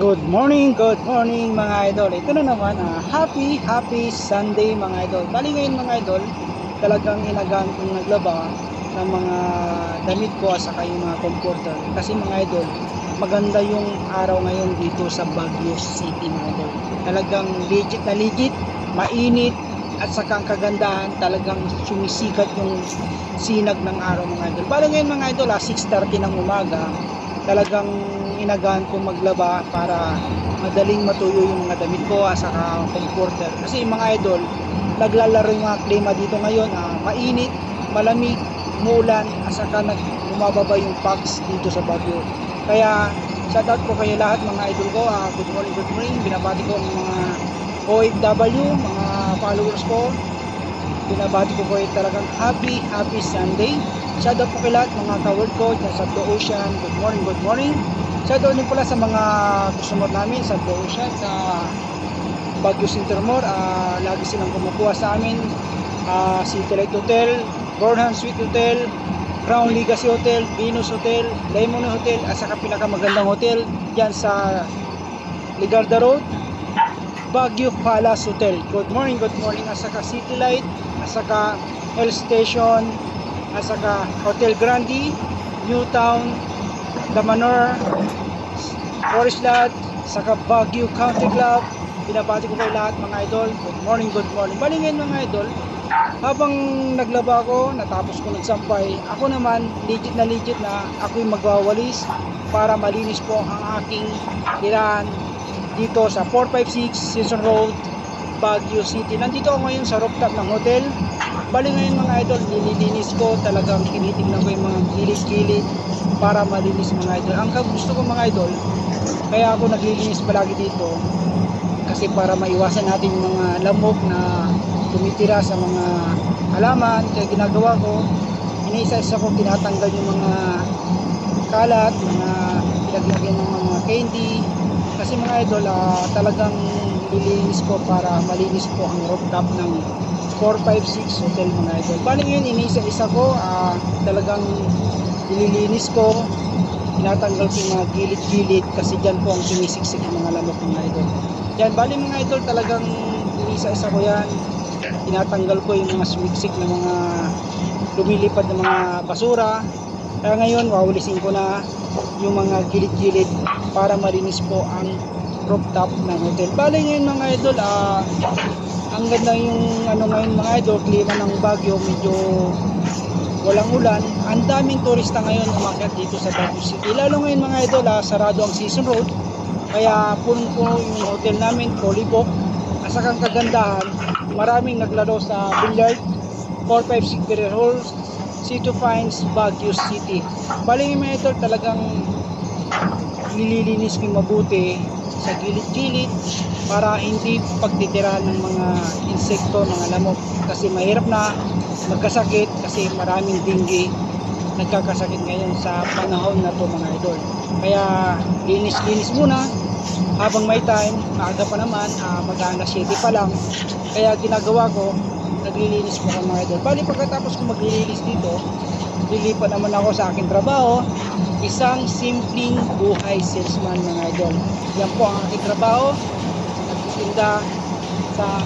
Good morning, good morning mga idol. Ito na naman, ah, happy, happy Sunday mga idol. Bali ngayon mga idol, talagang inagaan kong naglaba ng mga damit ko at saka mga comforter. Kasi mga idol, maganda yung araw ngayon dito sa Baguio City mga idol. Talagang legit na legit, mainit, at saka ang kagandahan talagang sumisikat yung sinag ng araw mga idol. Bali ngayon mga idol, ah, 6.30 ng umaga, talagang inagaan ko maglaba para madaling matuyo yung mga damit ko at saka comforter. Kasi mga idol, naglalaro yung mga klima dito ngayon, ah, mainit, malamig, muulan, at saka nag bumababa yung packs dito sa Baguio. Kaya shoutout ko kayo lahat mga idol ko. ah, good morning, good morning. Binabati ko ang mga OFW, mga followers ko. Binabati ko kayo talagang happy, happy Sunday. Shoutout po kay lahat mga ka-world ko dyan sa Blue Ocean. Good morning, good morning. Shoutout din pala sa mga customer namin sa Blue Ocean, sa Baguio Sintermore. ah lagi silang kumukuha sa amin. Ah, City Light Hotel, Burnham Suite Hotel, Crown Legacy Hotel, Venus Hotel, Lemon Hotel, at saka pinakamagandang hotel dyan sa Ligarda Road, Baguio Palace Hotel. Good morning, good morning. At saka City Light, at saka Hill Station, at saka Hotel Grande, Newtown, Damanor, Forest Lot, saka Baguio Country Club. Binabati ko kayo lahat mga idol. Good morning, good morning. Bali mga idol, habang naglaba ako, natapos ko nagsampay, ako naman, legit na legit na ako'y magwawalis para malinis po ang aking tirahan dito sa 456 Season Road, Baguio City. Nandito ako ngayon sa rooftop ng hotel. Bali ngayon mga idol, nililinis ko talagang tinitignan ko yung mga gilid-gilid para malinis mga idol. Ang gusto ko mga idol, kaya ako naglilinis palagi dito kasi para maiwasan natin yung mga lamok na tumitira sa mga halaman. Kaya ginagawa ko, iniisa-isa ko tinatanggal yung mga kalat, mga pinaglagyan ng mga candy. Kasi mga idol, ah, talagang nililinis ko para malinis po ang rooftop ng 456 hotel mga. Bali ngayon, iniisa-isa ko, ah, talagang nililinis ko, tinatanggal ko yung mga gilid-gilid kasi dyan po ang sumisiksik ng mga lamok mga idol. Yan, bali mga idol, talagang inisa-isa ko yan. Tinatanggal ko yung mga sumiksik na mga lumilipad na mga basura. Kaya ngayon, wawalisin ko na yung mga gilid-gilid para malinis po ang rooftop ng hotel. Bali ngayon mga idol, ah, ang ganda yung ano ngayon mga idol, klima ng Baguio, medyo walang ulan. Ang daming turista ngayon umakyat dito sa Baguio City. Lalo ngayon mga idol, ah, sarado ang season road. Kaya punong-puno yung hotel namin, fully booked. At saka ang kagandahan, maraming naglaro sa billiard, 456 billiard halls, C2 Fines, Baguio City. Bali mga idol, talagang nililinis yung mabuti sa gilid-gilid para hindi pagtitirahan ng mga insekto, mga lamok. Kasi mahirap na magkasakit kasi maraming dinggi nagkakasakit ngayon sa panahon na to mga idol. Kaya linis-linis muna habang may time, maaga pa naman, uh, mag-aanga 7 pa lang. Kaya ginagawa ko, naglilinis ko ng mga idol. Bali pagkatapos ko maglilinis dito, lilipat naman ako sa aking trabaho, isang simpleng buhay salesman mga idol. Yan po ang aking trabaho, nagtitinda sa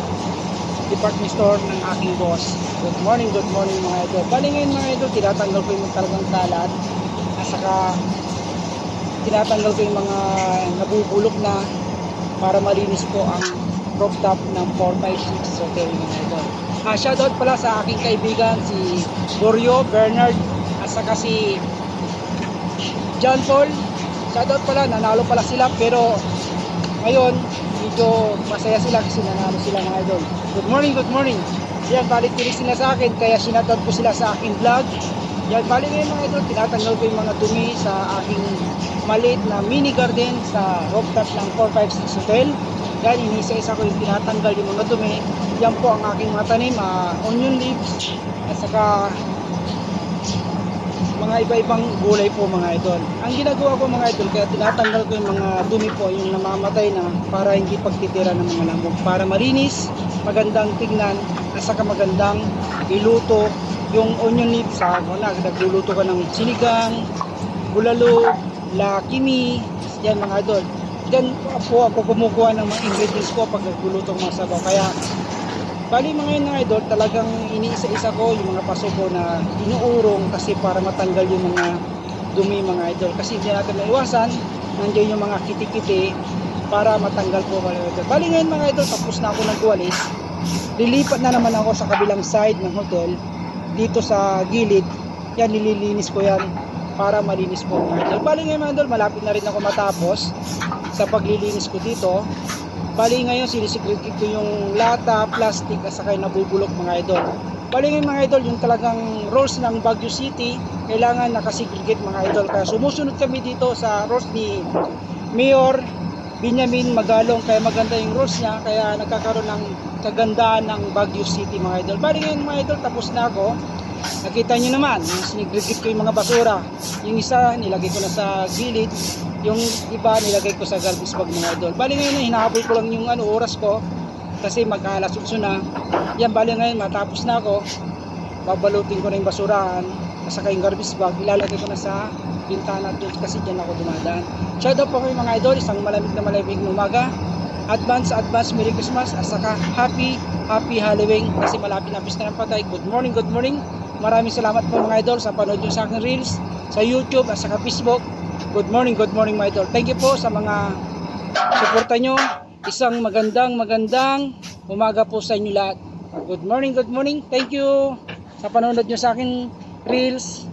department store ng aking boss. Good morning, good morning mga idol. Bali ngayon mga idol, tinatanggal ko yung talagang kalat at saka tinatanggal ko yung mga nabubulok na para malinis po ang rooftop ng 456 hotel mga idol. Ah, shoutout pala sa aking kaibigan si Gorio Bernard at saka si John Paul. Shoutout pala, nanalo pala sila pero ngayon medyo masaya sila kasi nanalo sila mga idol. Good morning, good morning. Yan, balik tinis sila sa akin kaya sinatag ko sila sa aking vlog. Yan, balik ngayon mga idol, tinatanggal ko yung mga dumi sa aking maliit na mini garden sa rooftop ng 456 Hotel. Yan, inisa-isa ko yung tinatanggal yung mga dumi. Yan po ang aking mga tanim, ah, onion leaves, at saka mga iba-ibang gulay po mga idol. Ang ginagawa ko mga idol, kaya tinatanggal ko yung mga dumi po, yung namamatay na para hindi pagtitira ng mga lamok. Para malinis, magandang tignan, at saka magandang iluto yung onion leaf sa na nagluluto ka ng sinigang, bulalo, lakimi, yan mga idol. Diyan po ako kumukuha ng mga ingredients ko pag nagluluto ng mga sabaw. Kaya, bali mga yun idol, talagang iniisa-isa ko yung mga paso ko na inuurong kasi para matanggal yung mga dumi mga idol. Kasi hindi natin maiwasan, nandiyan yung mga kiti-kiti para matanggal po mga idol. Bali ngayon mga idol, tapos na ako nagwalis. Lilipat na naman ako sa kabilang side ng hotel dito sa gilid. Yan, nililinis ko yan para malinis po mga idol. Bali ngayon mga idol, malapit na rin ako matapos sa paglilinis ko dito. Bali ngayon, sinisigrid ko yung lata, plastic, at saka nabubulok mga idol. Bali ngayon mga idol, yung talagang rules ng Baguio City, kailangan nakasegregate mga idol. Kaya sumusunod kami dito sa rules ni Mayor Benjamin Magalong. Kaya maganda yung rules niya, kaya nagkakaroon ng kagandahan ng Baguio City mga idol. Bali ngayon mga idol, tapos na ako. Nakita nyo naman, sinigregate ko yung mga basura. Yung isa, nilagay ko na sa gilid. Yung iba, nilagay ko sa garbage bag mga idol. Bali ngayon, hinahabol ko lang yung ano, oras ko. Kasi mag-alas 8 na. Yan, bali ngayon, matapos na ako. Babalutin ko na yung basurahan. Saka yung garbage bag, ilalagay ko na sa bintana doon kasi dyan ako dumadaan. Shout out po kayo mga idol, isang malamig na malamig na umaga. Advance, advance, Merry Christmas, at saka Happy, Happy Halloween kasi malapit na pista ng patay. Good morning, good morning. Maraming salamat po mga idol sa panood nyo sa aking reels, sa YouTube at saka Facebook. Good morning, good morning mga idol. Thank you po sa mga suporta nyo. Isang magandang, magandang umaga po sa inyo lahat. Good morning, good morning. Thank you sa panonood nyo sa akin reels.